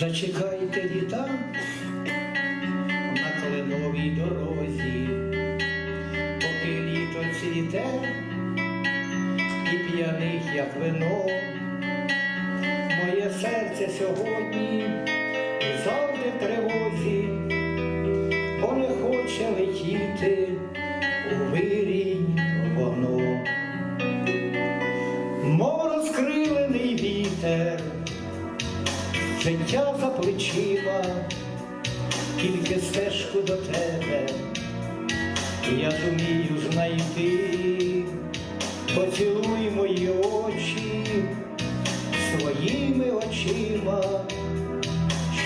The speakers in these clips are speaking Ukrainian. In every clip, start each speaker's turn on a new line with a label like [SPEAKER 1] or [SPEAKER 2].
[SPEAKER 1] Зачекайте літа на кленовій дорозі, поки літо цвіте і п'яних, як вино, моє серце сьогодні завжди в тривозі, бо не хоче летіти у вирінь воно, мов розкрилений вітер життя за плечима, тільки стежку до тебе. Я зумію знайти, поцілуй мої очі своїми очима,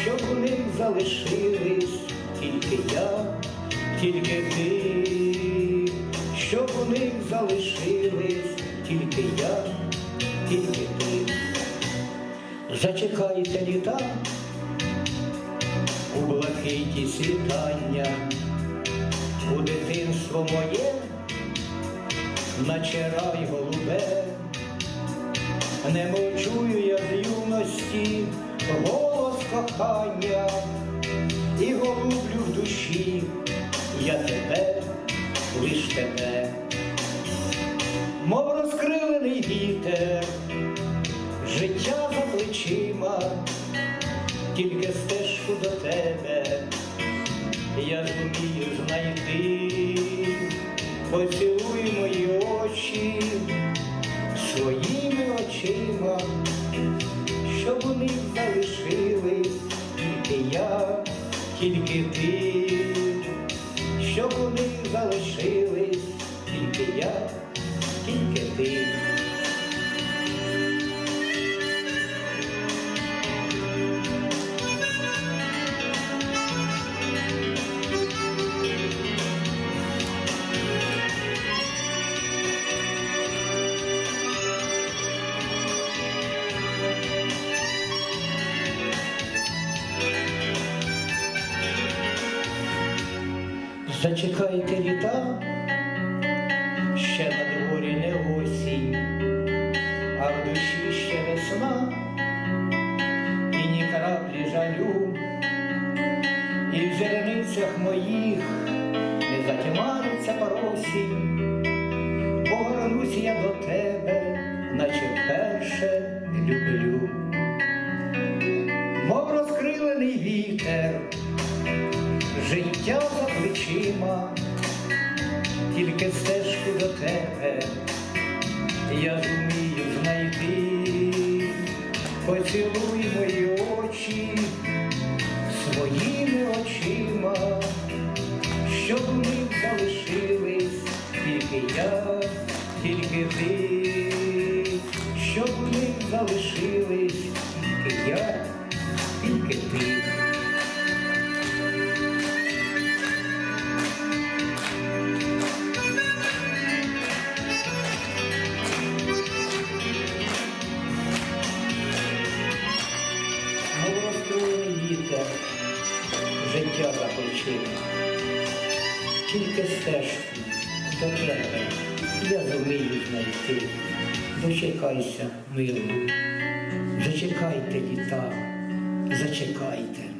[SPEAKER 1] щоб у них залишились тільки я, тільки ти, щоб у них залишились тільки я, тільки ти. Зачекайте літа у блакиті світання, у дитинство моє, наче рай голубе, немов чую я з юності голос кохання. І голублю в душі я тебе, лиш тебе, мов розкрилений вітер життя за плечима, тільки стежку до тебе. Я зумію знайти, поцілуй мої очі своїми очима, щоб них залишились тільки я, тільки ти, щоб них залишились тільки я, тільки ти. Зачекайте літа, ще на дворі не осінь, а в душі ще весна, і ні краплі жалю, і в зеленицях моїх не затьмариться поросінь, повернусь я до тебе, наче вперше люблю, мов розкрилений вітер життя за плечима, тільки стежку до тебе. Я зумію знайти, поцілуй мої очі своїми очима, щоб них залишились тільки я, тільки ти, щоб них залишились тільки я, тільки ти. Життя за плечима. Тільки стежку до тебе я зумію знайти. Дочекайся, милу, зачекайте літа, зачекайте.